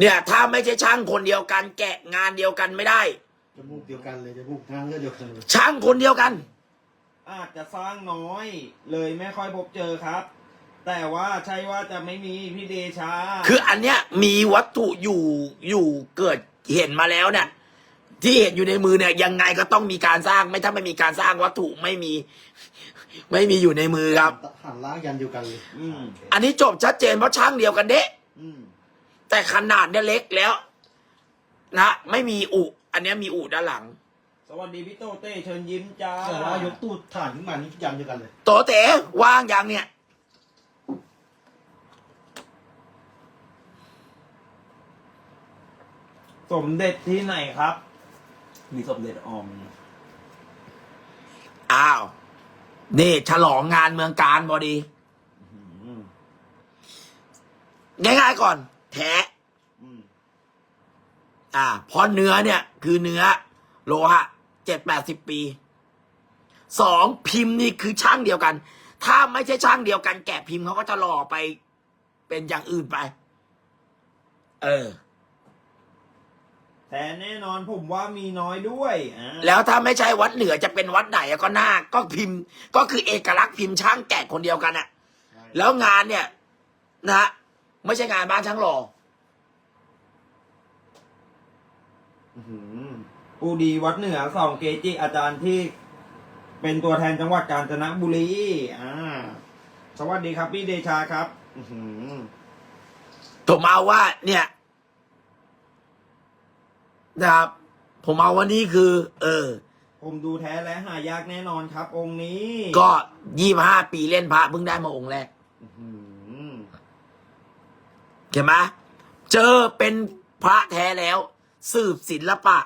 เนี่ย ถ้าไม่ใช่ช่างคนเดียวกัน แกะงานเดียวกันไม่ได้ จมูกเดียวกันเลยจมูกทางเลือดเดียวกันเลยช่างคนเดียวกัน อาจจะสร้างน้อย เลยไม่ค่อยพบเจอครับ แต่ว่าใช่ว่าจะไม่มีพี่เดชา คืออันเนี้ยมีวัตถุอยู่อยู่เกิดเห็นมาแล้วเนี่ย ที่เห็นอยู่ในมือเนี่ยยังไงก็ต้องมีการสร้างไม่ถ้าไม่มีการสร้างวัตถุไม่มี ไม่มีอยู่ในมือครับ หันล้างยันเดียวกันเลยอืม อันนี้จบชัดเจนเพราะช่างเดียวกันเด้ อืม แต่ขนาดเนี่ยเล็กแล้ว นะ ไม่มีอุ อันเนี้ยมีอุด้านหลัง สวัสดีพี่โตเต้เชิญยิ้มจ้าแต่ว่ายกตู้ถ่านขึ้นมานี่ยันเดียวกันเลยโตเต๋ว่างยังเนี่ย สมเด็จที่ไหนครับ มีสมเด็จออมอ้าว นี่ฉลองงานเมืองการพอดีอืมง่ายๆก่อน แท้อืม อ่าเพราะเนื้อเนี่ยคือเนื้อโลหะเจ็ดแปดสิบปีสองพิมพ์นี่คือช่างเดียวกัน ถ้าไม่ใช่ช่างเดียวกัน แกะพิมพ์เขาก็จะหล่อไป เป็นอย่างอื่นไป เออ แต่แน่นอนผมว่ามีน้อยด้วยอ่าแล้วถ้าไม่ใช่วัดเหนือจะเป็นวัดไหนอะก็น่าก็พิมพ์ ก็คือเอกลักษณ์พิมพ์ช่างแกะคนเดียวกันอะแล้วงานเนี่ย นะฮะไม่ใช่งานบ้านช่างหล่อ อื้อหือผู้ดีวัดเหนือสองเกจิอาจารย์ที่เป็นตัวแทนจังหวัดกาญจนบุรี อ่า สวัสดีครับพี่เดชาครับอื้อหือผมเอาว่า เนี่ยนะครับ ผมเอาว่านี่คือ เออ ผมดูแท้และหายากแน่นอนครับ องค์นี้ ก็ยี่ห้าปีเล่นพระเพิ่งได้มาองค์แรกอื้อหือเห็นไหมเจอเป็นพระแท้แล้ว สืบศิลปะ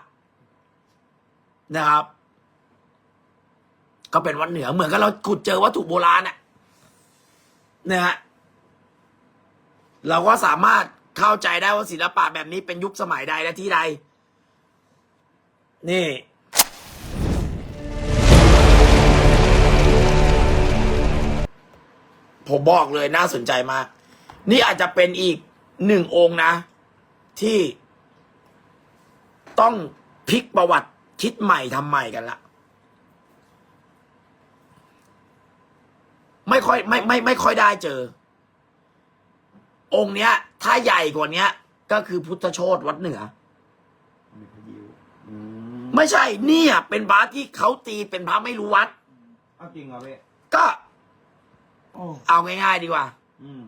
นะครับ ก็เป็นวัดเหนือเหมือนกับเราขุดเจอวัตถุโบราณอะนะฮะเราก็สามารถเข้าใจได้ว่าศิลปะแบบนี้เป็นยุคสมัยใดและที่ใด นี่ผมบอกเลยน่าสนใจมาก นี่อาจจะเป็นอีกหนึ่งองค์นะ ที่ ต้องพลิกประวัติคิดใหม่ทำใหม่กันละไม่ค่อยไม่ไม่ไม่ค่อยได้เจอ องค์เนี้ย ถ้าใหญ่กว่าเนี้ย ก็คือพุทธโชตวัดเหนือมีพระยิวอืมไม่ใช่เนี่ย เป็นบาสที่เขาตีเป็นพระไม่รู้วัด เอาจริงเหรอพี่ก็โอ้เอาง่ายๆดีกว่า อืม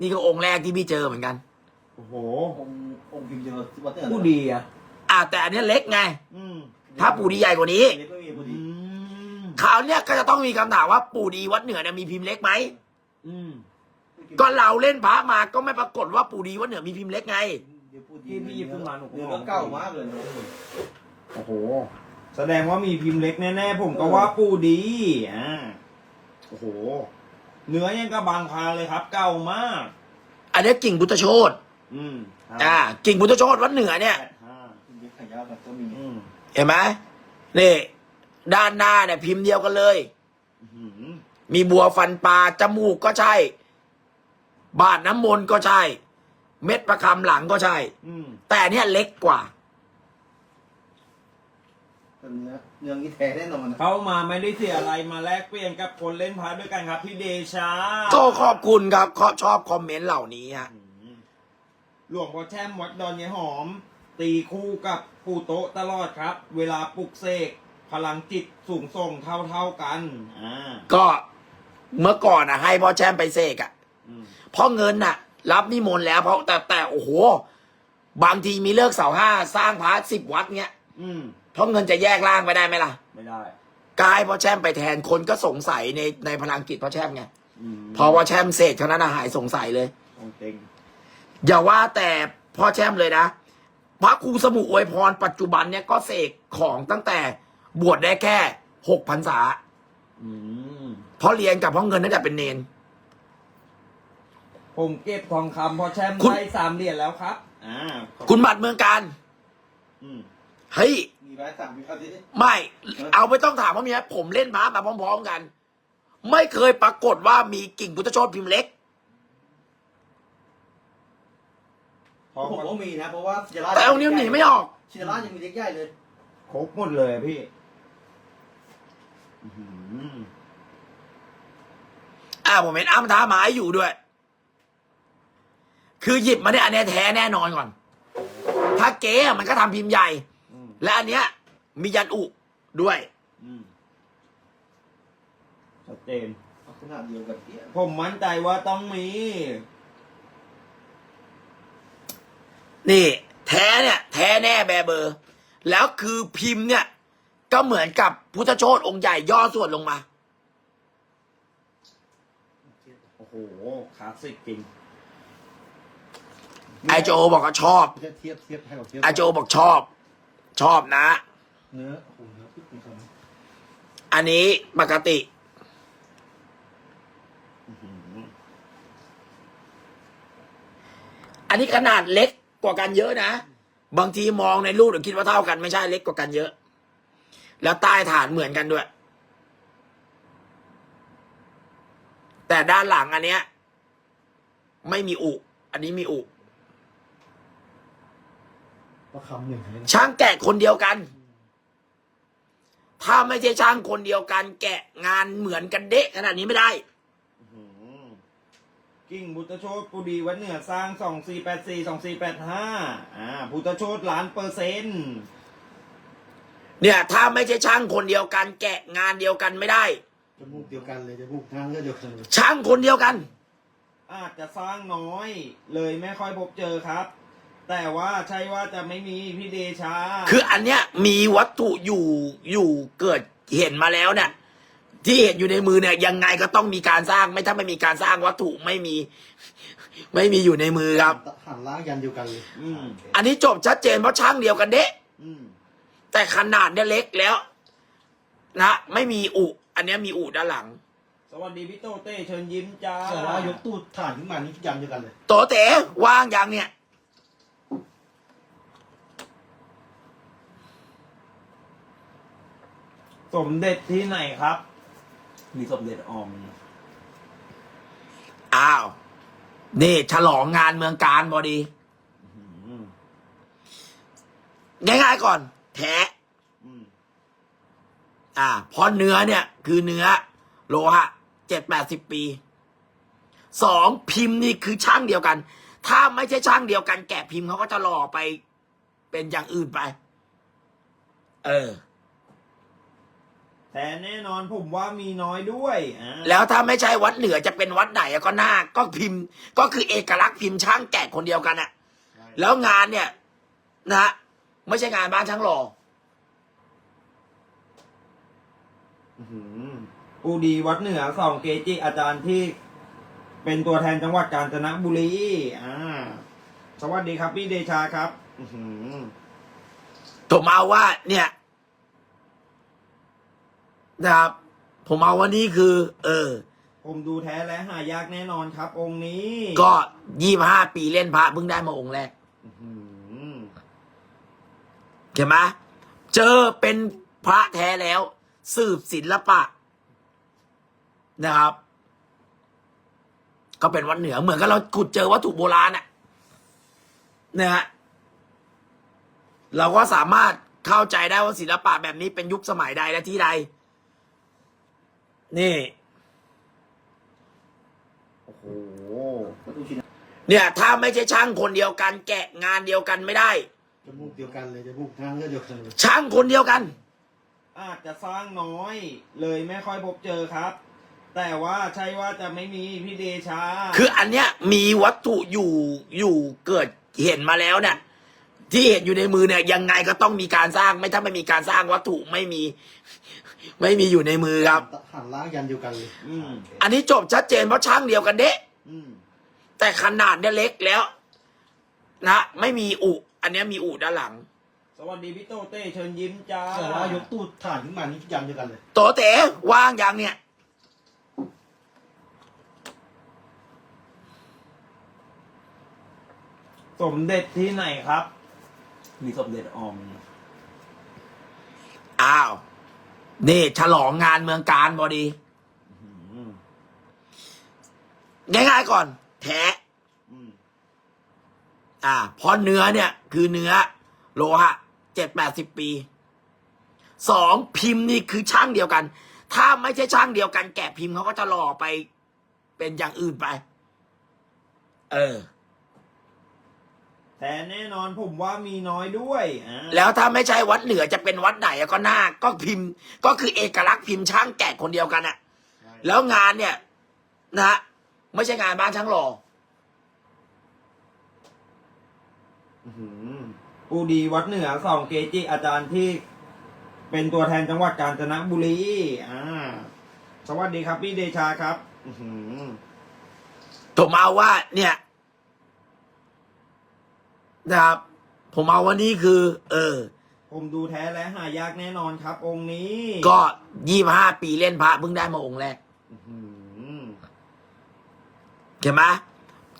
นี่ก็องค์แรกที่พี่เจอเหมือนกัน โอ้โห องค์องค์พิมพ์เดียวกับวัดเตอร์ผู้ดีอะ อ่าแต่อันเนี้ยเล็กไง อืมถ้าปู่ดีใหญ่กว่านี้เล็กไม่มีพอดี อืมคราวเนี้ยก็จะต้องมีคำถามว่าปู่ดีวัดเหนือเนี่ยมีพิมพ์เล็กไหมอืมก็เราเล่นพระมาก็ไม่ปรากฏว่าปู่ดีวัดเหนือมีพิมพ์เล็กไง เดี๋ยวพูดพี่พี่หยิบขึ้นมาหนูก็เนื้อมก็อง เก่ามากเลยนะโอ้โห แสดงว่ามีพิมพ์เล็กแน่ๆผมก็ว่าปูดีอ่าโอ้โห เนื้อยังกับบางพาเลยครับ เก่ามาก อันเนี้ยกิ่งพุทธโชตอืมครับอ่ากิ่งพุทธโชตวัดเหนือเนี่ยแปดห้า เล็กขายาวแบบก็มีอืมเห็นไหมนี่ ด้านหน้าเนี่ย พิมพ์เดียวกันเลยอื้อหือมีบัวฟันปลาจมูกก็ใช่ บาดน้ำมนต์ก็ใช่ เม็ดประคำหลังก็ใช่อืมแต่อันเนี้ยเล็กกว่าแต่เนื้อเนื้อนี่แท้แน่นอนนะเข้ามาไม่ได้เสียอะไรมาแลกเปลี่ยนกับคนเล่นพาร์ทด้วยกันครับ พี่เดชาก็ขอบคุณครับขอชอบคอมเมนต์เหล่านี้ฮะอืมหลวงพ่อแช่มวัดดอนยายหอม ตีคู่กับปู่โต๊ะตลอดครับ เวลาปลุกเสกพลังจิตสูงส่งเท่าเท่าๆกันอ่าก็เมื่อก่อนอะให้พ่อแช่มไปเสกอะอืมเพราะเงินน่ะ รับนิมนต์แล้วเพราะแต่แต่โอ้โห บางทีมีเลิกเสาห้าสร้างพระสิบวัดเนี้ยอืมเพราะเงินจะแยกร่างไปได้ไหมล่ะไม่ได้กายพ่อแช่มไปแทนคนก็สงสัยในในพลังจิตพ่อแช่มไงอืมพอพ่อแช่มเสกเท่านั้นน่ะหายสงสัยเลยองเต็งอย่าว่าแต่พ่อแช่มเลยนะ พระครูสมุอวยพร ปัจจุบันเนี่ยก็เสกของตั้งแต่บวชได้แค่หกพรรษาอืมเพราะเรียนกับพ่อเงินตั้งแต่เป็นเนน ผมเก็บทองคำพอแชมป์คุณ ได้สามเหรียญแล้วครับอ่าคุณบัตรเมืองการอืมเฮ้ย มีไว้สามมีเอาที่นี่ไม่ เอาไม่ต้องถามว่ามีไหมผมเล่นพระมาพร้อม ๆ กัน ไม่เคยปรากฏว่ามีกิ่งพุทธโชตพิมพ์เล็ก พอผมว่ามีนะ เพราะว่าชินราชแต่องค์นี้มันหนีไม่ออก ชินราชยังมีเล็กใหญ่เลยครบหมดเลยอะพี่อื้อหืออ่าผมเห็นอ้ำท้าหมาอยู่ด้วย คือหยิบมาเนี่ยอันเนี้ยแท้แน่นอนก่อน ถ้าเก๊อะมันก็ทำพิมพ์ใหญ่ อืมและอันเนี้ย มียันอุด้วย อืมชัดเจน ขนาดเดียวกันเปี้ยผมมั่นใจว่าต้องมี นี่ แท้เนี่ยแท้แน่แบเบอร์ แล้วคือพิมพ์เนี่ย ก็เหมือนกับพุทธโชตองค์ใหญ่ย่อส่วนลงมา โอ้โหคลาสสิกจริงไอโจบอกว่าชอบ เทียบเทียบเทียบให้เราเทียบไอโจบอกชอบ ชอบนะ เนื้อโอ้โหเนื้อปึ๊บมีคนอันนี้ปกติอื้อหืออันนี้ขนาดเล็ก กว่ากันเยอะนะ บางทีมองในรูปเดี๋ยวคิดว่าเท่ากันไม่ใช่เล็กกว่ากันเยอะ แล้วใต้ฐานเหมือนกันด้วย แต่ด้านหลังอันเนี้ย ไม่มีอุอันนี้มีอุก็คำหนึ่งเลยนะช่างแกะคนเดียวกัน ถ้าไม่ใช่ช่างคนเดียวกัน แกะงานเหมือนกันเดะขนาดนี้ไม่ได้อื้อหือ กิ่งพุทธโชตปุดีวัดเหนือสร้างสองสี่แปดสี่สองสี่แปดห้าอ่าพุทธโชตล้านเปอร์เซ็นต์เนี่ยถ้าไม่ใช่ช่างคนเดียวกัน แกะงานเดียวกันไม่ได้ จมูกเดียวกันเลยจมูกทางก็เดียวกันเลยช่างคนเดียวกัน อาจจะสร้างน้อย เลยไม่ค่อยพบเจอครับ แต่ว่าใช่ว่าจะไม่มีพี่เดชา คืออันเนี้ยมีวัตถุอยู่อยู่เกิดเห็นมาแล้วเนี่ย ที่เห็นอยู่ในมือเนี่ย ยังไงก็ต้องมีการสร้าง ไม่ถ้าไม่มีการสร้างวัตถุไม่มี ไม่มีอยู่ในมือครับ หันล้างยันเดียวกันเลยอืม อันนี้จบชัดเจนเพราะช่างเดียวกันเดะอืมแต่ขนาดเนี่ยเล็กแล้ว นะไม่มีอุ อันเนี้ยมีอุด้านหลัง สวัสดีพี่โตเต้เชิญยิ้มจ้าแต่ว่ายกตู้ถ่านขึ้นมานี่ยันเดียวกันเลย โตเต๋ว่างยังเนี่ย สมเด็จที่ไหนครับ มีสมเด็จออมอ้าว นี่ฉลองงานเมืองการบอดีอืมง่ายๆก่อน แท้อืมอ่าเพราะเนื้อเนี่ย คือเนื้อ โลหะเจ็ดแปดสิบปีสองพิมพ์นี่คือช่างเดียวกัน ถ้าไม่ใช่ช่างเดียวกัน แกะพิมพ์เขาก็จะหล่อไป เป็นอย่างอื่นไป เออ แต่แน่นอนผมว่ามีน้อยด้วยอ่าแล้วถ้าไม่ใช่วัดเหนือจะเป็นวัดไหนอะก็น่าก็พิมพ์ ก็คือเอกลักษณ์พิมพ์ช่างแกะคนเดียวกันอะใช่แล้วงานเนี่ยนะฮะไม่ใช่งานบ้านช่างหล่ออื้อหือปูดีวัดเหนือสองเกจิอาจารย์ที่ เป็นตัวแทนจังหวัดกาญจนบุรีอ่าสวัสดีครับพี่เดชาครับ อื้อหือผมเอาว่าเนี่ย นะครับ ผมเอาว่านี่คือ เออ ผมดูแท้และหายากแน่นอนครับ องค์นี้ก็ยี่ห้าปีเล่นพระเพิ่งได้มาองค์แรกอื้อหือเห็นไหมเจอเป็นพระแท้แล้ว สืบศิลปะ นะครับ ก็เป็นวัดเหนือเหมือนกับเราขุดเจอวัตถุโบราณอะนะฮะเราก็สามารถเข้าใจได้ว่าศิลปะแบบนี้เป็นยุคสมัยใดและที่ใด นี่ โอ้โหก็ดูชินเนี่ย ถ้าไม่ใช่ช่างคนเดียวกัน แกะงานเดียวกันไม่ได้ จมูกเดียวกันเลยจมูกทางก็เดียวกันเลยช่างคนเดียวกัน อาจจะสร้างน้อย เลยไม่ค่อยพบเจอครับ แต่ว่าใช่ว่าจะไม่มีพี่เดชาคืออันเนี้ยมีวัตถุอยู่อยู่เกิดเห็นมาแล้วเนี่ย ที่เห็นอยู่ในมือเนี่ยยังไงก็ต้องมีการสร้างไม่ถ้าไม่มีการสร้างวัตถุไม่มี ไม่มีอยู่ในมือครับ หันล้างยันเดียวกันเลยอืม อันนี้จบชัดเจนเพราะช่างเดียวกันเดะอืม แต่ขนาดเนี่ยเล็กแล้ว นะไม่มีอุ อันเนี้ยมีอุด้านหลัง สวัสดีพี่โตเต้เชิญยิ้มจ้าแต่ว่ายกตู้ถ่านขึ้นมานี่ยันเดียวกันเลยโตเต๋ว่างยังเนี่ย สมเด็จที่ไหนครับ มีสมเด็จออม อ้าว นี่ฉลองงานเมืองการบอดีอื้อหือง่ายๆก่อน แท้อืมอ่าเพราะเนื้อเนี่ย คือเนื้อ โลหะเจ็ดแปดสิบปีสองพิมพ์นี่คือช่างเดียวกัน ถ้าไม่ใช่ช่างเดียวกัน แกะพิมพ์เขาก็จะหล่อไป เป็นอย่างอื่นไป เออ แต่แน่นอนผมว่ามีน้อยด้วยอ่าแล้วถ้าไม่ใช่วัดเหนือจะเป็นวัดไหนอะก็น่าก็พิมพ์ ก็คือเอกลักษณ์พิมพ์ช่างแกะคนเดียวกันอะใช่แล้วงานเนี่ย นะฮะไม่ใช่งานบ้านช่างหล่ออื้อหือปูดีวัดเหนือสองเกจิอาจารย์ที่เป็นตัวแทนจังหวัดกาญจนบุรีอ่าสวัสดีครับพี่เดชาครับ อื้อหือ ผมเอาว่าเนี่ย นะครับ ผมเอาว่านี่คือ เออ ผมดูแท้และหายากแน่นอนครับ องค์นี้ก็ยี่ห้าปีเล่นพระเพิ่งได้มาองค์แรกอื้อหือเห็นไหม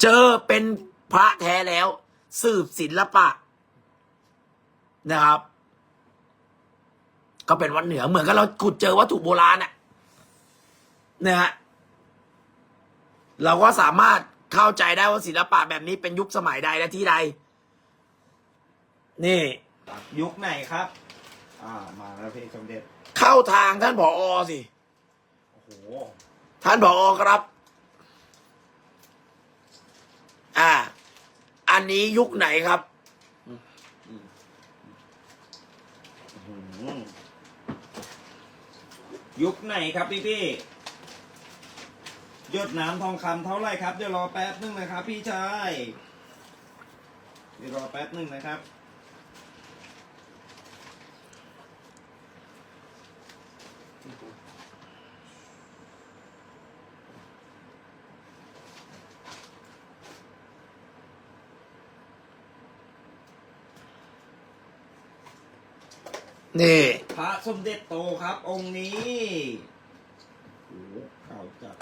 เจอเป็นพระแท้แล้ว สืบศิลปะ นะครับ ก็เป็นวัดเหนือเหมือนกับเราขุดเจอวัตถุโบราณอะนะฮะเราก็สามารถเข้าใจได้ว่าศิลปะแบบนี้เป็นยุคสมัยใดและที่ใด นี่ ยุคไหนครับ อ่า มาแล้วพี่สมเด็จ เข้าทางท่านผออสิ โอ้โห ท่านผออครับ อ่า อันนี้ยุคไหนครับอื้อหือยุคไหนครับพี่พี่หยดน้ำทองคำเท่าไหร่ครับ เดี๋ยวรอแป๊บนึงนะครับ พี่ชาย เดี๋ยวรอแป๊บนึงนะครับ นี่พระสมเด็จโตครับ องค์นี้โอ้โหเก่าจัด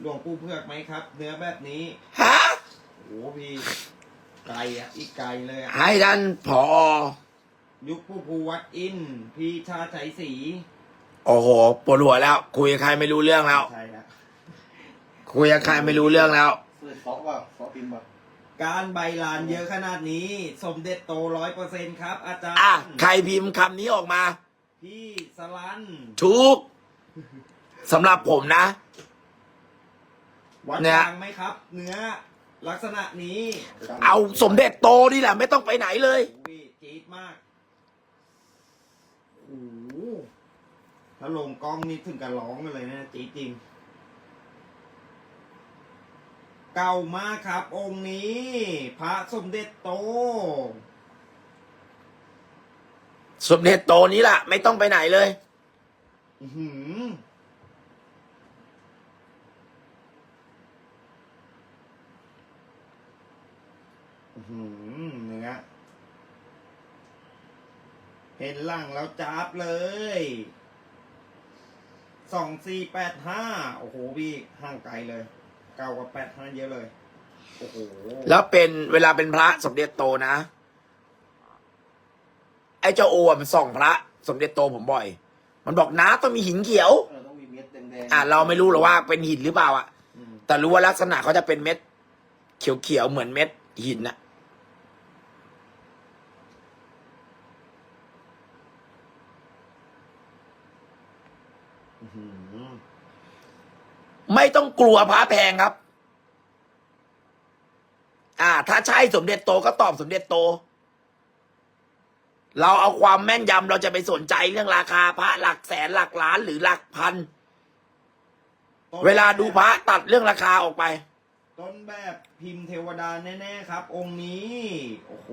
หลวงปู่เพือกไหมครับ เนื้อแบบนี้ฮะโอ้โหพี่ไกลอะ อีกไกลเลยอะให้ท่านผอ ยุคผู้ภูวัดอินพี่ชาติชัยศรีโอ้โหปวดหัวแล้ว คุยกับใครไม่รู้เรื่องแล้ว ใช่แล้วคุยกับใครไม่รู้เรื่องแล้วเสื้อเฟาะว่าเฟาะพิมพ์ว่า การใบลานเยอะขนาดนี้ สมเด็จโตร้อยเปอร์เซ็นครับ อาจารย์อะใครพิมพ์คำนี้ออกมา พี่สลันถูกสำหรับผมนะ วัดเนี่ย กลางไหมครับ เนื้อ ลักษณะนี้เอาสมเด็จโตนี่แหละ ไม่ต้องไปไหนเลยโอ้ยจี๊ดมากโอ้โหถ้าลงกล้องนี่ถึงกับร้องกันเลยนะจี๊ดจริง เก่ามากครับ องค์นี้ พระสมเด็จโต สมเด็จโตนี้แหละไม่ต้องไปไหนเลย อื้อหืออื้อหือเนื้อเห็นหลังแล้วจับเลย สองสี่แปดห้า โอ้โหพี่ห่างไกลเลย เก่ากว่าแปดห้าเยอะเลย โอ้โห แล้วเป็นเวลาเป็นพระสมเด็จโตนะ ไอ้เจ้าโออะมันส่องพระ สมเด็จโตผมบ่อย มันบอกนะต้องมีหินเขียว เออต้องมีเม็ดแดงๆอะเราไม่รู้หรอกว่าเป็นหินหรือเปล่าอะ อืมแต่รู้ว่าลักษณะเขาจะเป็นเม็ด เขียวๆเหมือนเม็ดหินน่ะ อื้อหือ ไม่ต้องกลัวพระแพงครับ อ่า ถ้าใช่สมเด็จโตก็ตอบสมเด็จโต เราเอาความแม่นยำเราจะไปสนใจเรื่องราคาพระหลักแสนหลักล้านหรือหลักพัน เวลาดูพระตัดเรื่องราคาออกไป ต้นแบบพิมพ์เทวดาแน่ๆครับ องค์นี้ โอ้โห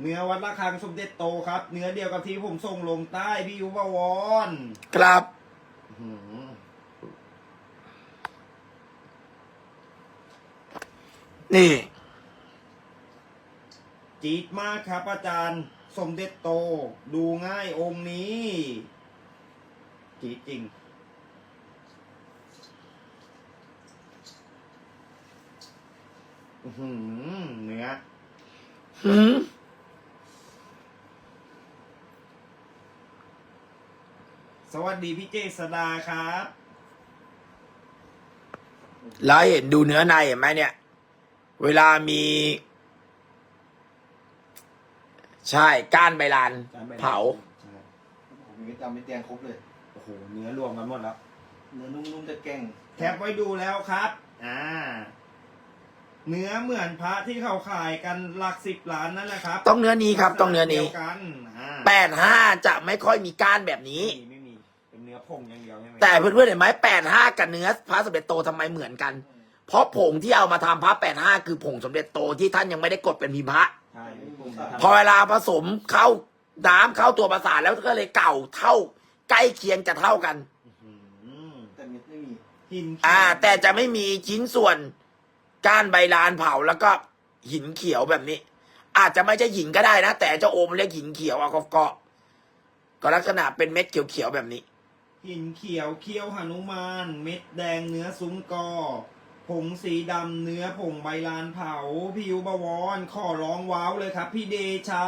เนื้อวัดระฆังสมเด็จโตครับ เนื้อเดียวกับที่ผมส่งลงใต้พี่ยุบวรครับ อื้อหือ นี่ จี๊ดมากครับ อาจารย์ สมเด็จโต ดูง่ายองค์นี้ จี๊ดจริง อื้อหือเนื้อหืมสวัสดีพี่เจษดาครับ แล้วเห็นดูเนื้อในเห็นไหมเนี่ย เวลามี ใช่ก้านใบลานจานใบเผา ใช่ผมมีจำไม่แดงครบเลย โอ้โห เนื้อรวมกันหมดแล้ว เนื้อนุ่มๆจะแกร่งแคปไว้ดูแล้วครับ อ่า เนื้อเหมือนพระที่เขาขายกันหลักสิบล้านนั่นแหละครับต้องเนื้อนี้ครับ ต้องเนื้อนี้ดียวกันอ่าแปดห้าจะไม่ค่อยมีก้านแบบนี้ ไม่มีไม่มี เป็นเนื้อผงอย่างเดียวใช่ไหมแต่เพื่อนๆเห็นไหมแปดห้ากับเนื้อพระสมเด็จโตทำไมเหมือนกัน เพราะผงที่เอามาทำพระแปดห้าคือผงสมเด็จโตที่ท่านยังไม่ได้กดเป็นพิมพ์พระใช่พอเวลาผสมเข้าน้ำเข้าตัวประสาทแล้วก็เลยเก่าเท่า ใกล้เคียงจะเท่ากันอืมแต่เม็ดไม่มีหินอ่า แต่จะไม่มีชิ้นส่วนก้านใบลานเผาแล้วก็หินเขียวแบบนี้ อาจจะไม่ใช่หินก็ได้นะ แต่เจ้าโอมเรียกหินเขียวอะก็ก็ก็ลักษณะเป็นเม็ดเขียวๆแบบนี้ หินเขียวเคี้ยวหนุมาน เม็ดแดงเนื้อซุ้มกอ ผงสีดำเนื้อผงใบลานเผาผิวบวรขอร้องว้าวเลยครับ พี่เดชา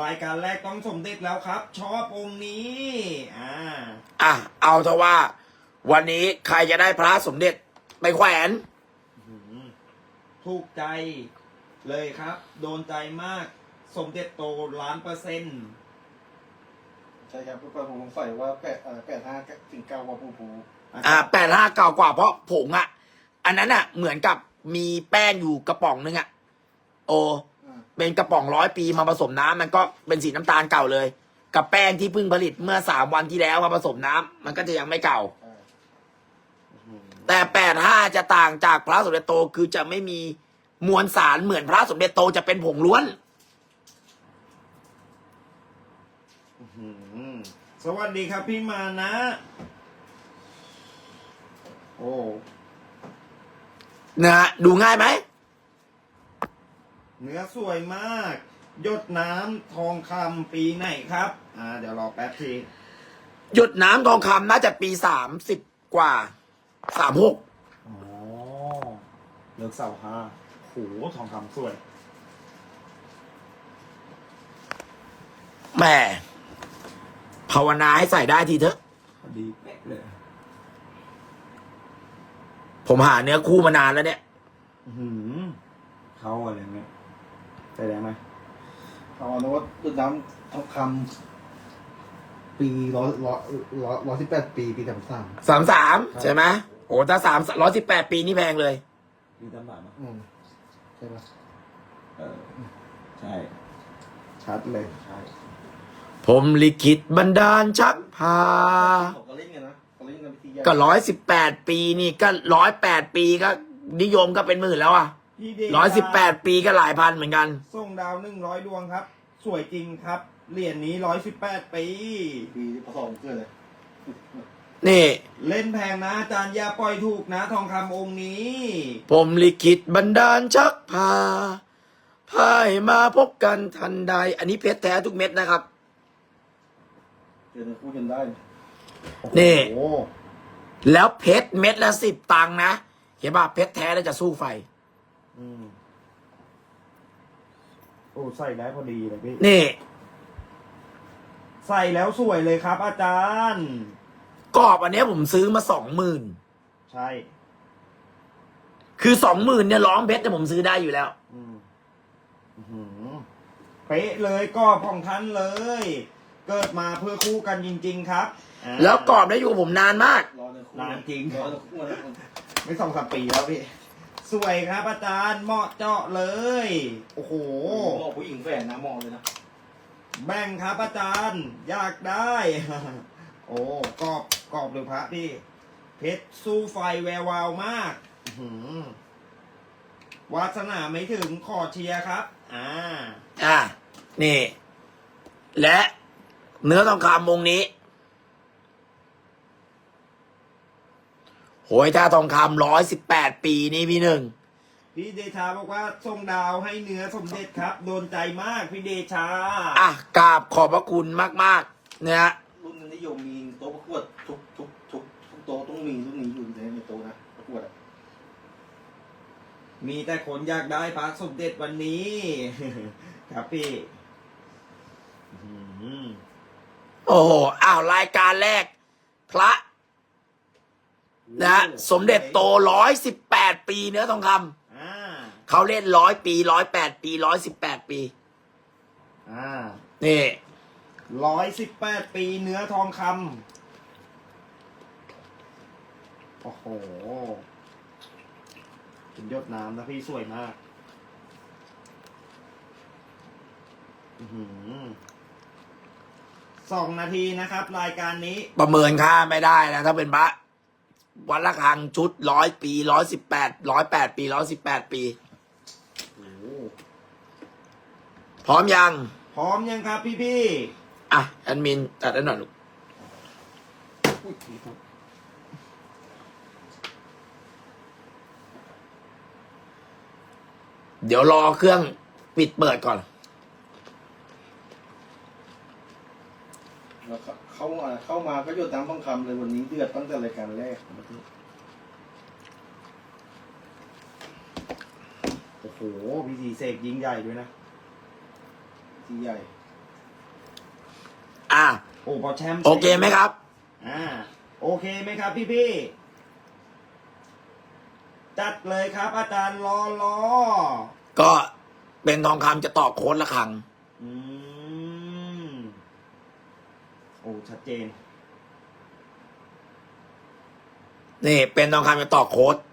รายการแรกต้องสมเด็จแล้วครับ ชอบองค์นี้ อ่า อะ เอาเถอะว่า วันนี้ใครจะได้พระสมเด็จไปแขวนหืมถูกใจเลยครับ โดนใจมาก สมเด็จโตล้านเปอร์เซ็นต์ใช่ครับเพื่อนผมสงสัยว่าแปดเอ่อแปดห้าถึงเก้าว่าผู้ผู อ่าแปดห้าเก่ากว่าเพราะผงอะ อันนั้นอะ เหมือนกับมีแป้งอยู่กระป๋องนึงอะ โออ่าเป็นกระป๋องร้อยปีมาผสมน้ำมันก็เป็นสีน้ำตาลเก่าเลย กับแป้งที่เพิ่งผลิตเมื่อสามวันที่แล้วมาผสมน้ำมันก็จะยังไม่เก่า แต่แปดห้าจะต่างจากพระสมเด็จโตคือจะไม่มีมวลสารเหมือนพระสมเด็จโตจะเป็นผงล้วน สวัสดีครับพี่มานะ โอ้นะฮะดูง่ายไหม เนื้อสวยมาก หยดน้ำทองคำปีไหนครับ อ่า เดี๋ยวรอแป๊บทีหยดน้ำทองคำน่าจะปีสามสิบกว่าสามหกอ๋อเลิกเสาห้าโหทองคำสวย แหม่ภาวนาให้ใส่ได้ทีเถอะ พอดีเป๊ะเลย ผมหาเนื้อคู่มานานแล้วเนี่ย อื้อหือเข้าอะไรไหมใส่แดงไหมเอาโน้ตต้นน้ำทองคำปีร้อยร้อยร้อยร้อยสิบแปดปีปีสามสามสามสามใช่ไหมโอ้ถ้าสามร้อยสิบแปดปีนี่แพงเลย มีตำหนักไหมอืมใช่ปะเออ ใช่ ชัดเลย ใช่ ผมลิขิตบันดาลชักพาเขาก็ กันวิธีแยกก็ร้อยสิบแปดปีนี่ก็ร้อยแปดปีก็นิยมก็เป็นหมื่นแล้วอะพี่เดชร้อยสิบแปดปีก็หลายพันเหมือนกัน ส่งดาวหนึ่งร้อยดวงครับ สวยจริงครับ เหรียญนี้ร้อยสิบแปดปี ปีที่ผสมเกินเลยนี่ เล่นแพงนะอาจารย์อย่าปล่อยถูกนะ ทองคำองค์นี้ ผมลิขิตบันดาลชักพาพายมาพบกันทันใด อันนี้เพชรแท้ทุกเม็ดนะครับ เจอในคู่จนได้นี่ โอ้โห แล้วเพชรเม็ดละสิบตังค์นะ เห็นป่ะเพชรแท้แล้วจะสู้ไฟ อืมโอ้ใส่ได้พอดีเลยพี่ นี่ ใส่แล้วสวยเลยครับ อาจารย์ กรอบอันเนี้ยผมซื้อมาสองหมื่นใช่ คือสองหมื่นเนี่ยร้องเพชรเนี่ยผมซื้อได้อยู่แล้ว อืมอื้อหือเป๊ะเลยก็ของท่านเลย เกิดมาเพื่อคู่กันจริง ๆ ครับอ่าแล้วกรอบได้อยู่กับผมนานมาก รอในคู่นานจริง รอในคู่นะไม่สองสามปีแล้วพี่ สวยครับอาจารย์เหมาะเจาะเลย โอ้โห หมอผู้หญิงแฝงนะมองเลยนะแบ่งครับอาจารย์ อยากได้ โอ้กรอบกรอบเลยพระพี่เพชรสู้ไฟแวววาวมากอื้อหือวาสนาไม่ถึงขอเชียร์ครับ อ่า อะ นี่ และ เนื้อทองคำวงนี้โหยถ้าทองคำร้อยสิบแปดปีนี่พี่หนึ่งพี่เดชาบอกว่าส่งดาวให้เนื้อสมเด็จครับ โดนใจมากพี่เดชา อะกราบขอบพระคุณมากๆนะฮะรุ่นนิยมมีโต๊ะประกวดทุกทุกทุกทุกโต๊ะต้องมีรุ่นนี้อยู่ในในโต๊ะนะประกวดอะมีแต่คนอยากได้พระสมเด็จวันนี้ ครับพี่อื้อหือ โอ้โหอ้าวรายการแรก พระนะฮะสมเด็จโตร้อยสิบแปดปีเนื้อทองคำอ่าเขาเล่นร้อยปีร้อยแปดปีร้อยสิบแปดปี อ่านี่ ร้อยสิบแปดปีเนื้อทองคำโอ้โหเป็นหยดน้ำนะพี่สวยมาก อื้อหือ สองนาทีนะครับ รายการนี้ ประเมินค่าไม่ได้นะถ้าเป็นพระวัดละคังชุดร้อยปีร้อยสิบแปดร้อยแปดปีร้อยสิบแปดปีโอ้โหพร้อมยัง พร้อมยังครับพี่พี่อะแอดมินตัดได้หน่อยลูกอุ้ยผีครับเดี๋ยวรอเครื่องปิดเปิดก่อน แล้วก็เข้ามาเข้ามาก็หยดน้ำทองคำเลยวันนี้เดือดตั้งแต่รายการแรกโอ้โหพิธีเสกยิ่งใหญ่ด้วยนะที่ใหญ่ อะ โอ้พอแชมป์โอเคไหมครับ อ่า โอเคไหมครับพี่พี่จัดเลยครับ อาจารย์รอรอก็เป็นทองคำจะต่อโค้ดละครัง อืม โอ้ชัดเจน นี่เป็นทองคำจะต่อโค้ด